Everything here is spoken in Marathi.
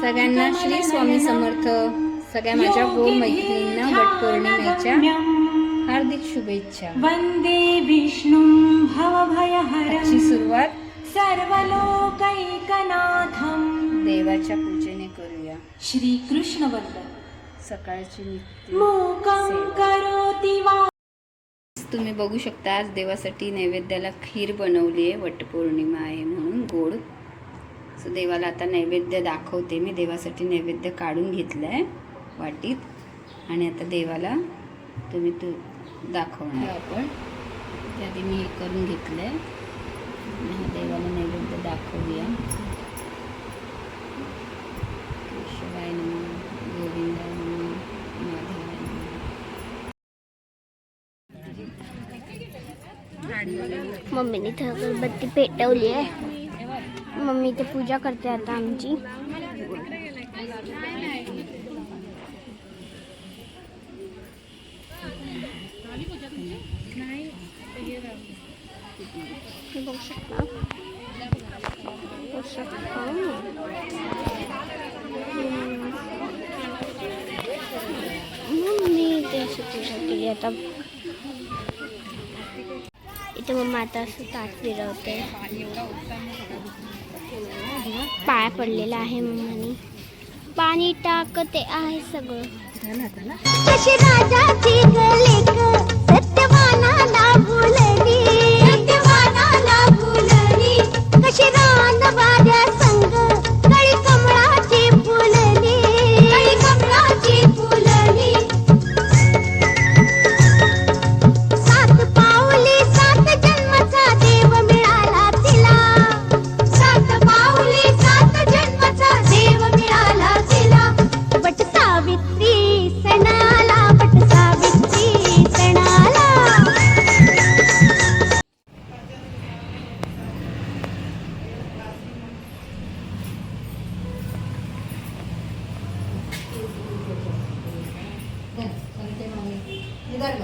सगळ्यांना श्री स्वामी समर्थ सगळ्या माझ्या गो मैत्रिणींना वटपौर्णिमेच्या हार्दिक शुभेच्छा. वन्दे विष्णुं आजची भवभयहरं सुरुवात सर्वलोकैकनाथं. देवाच्या पूजेने करूया. श्रीकृष्णवल्लभ सकाळची नित्य मूकं करोति वा. तुम्ही बघू शकता आज देवासाठी नैवेद्याला खीर बनवली आहे वटपौर्णिमा आहे म्हणून गोड सो देवाला आता नैवेद्य दाखवते. मी देवासाठी नैवेद्य काढून घेतलं आहे वाटीत. आणि आता देवाला तुम्ही तू दाखवणार. आपण त्याआधी मी हे करून घेतलं आहे देवाला नैवेद्य दाखवूया. केशवाय नमः गोविंदाय नमः माधवाय मम्मीने अगरबत्ती पेटवली आहे. मम्मी इथे पूजा करते आता आमची. बघू शकता. बघू मम्मी इथे अशी पूजा केली आता. इथे मग आता असं ताट फिरवते. पाय पडलेला आहे मम्मानी. पाणी टाकते आहे सगळं. राजाची लेक ഇതല്ല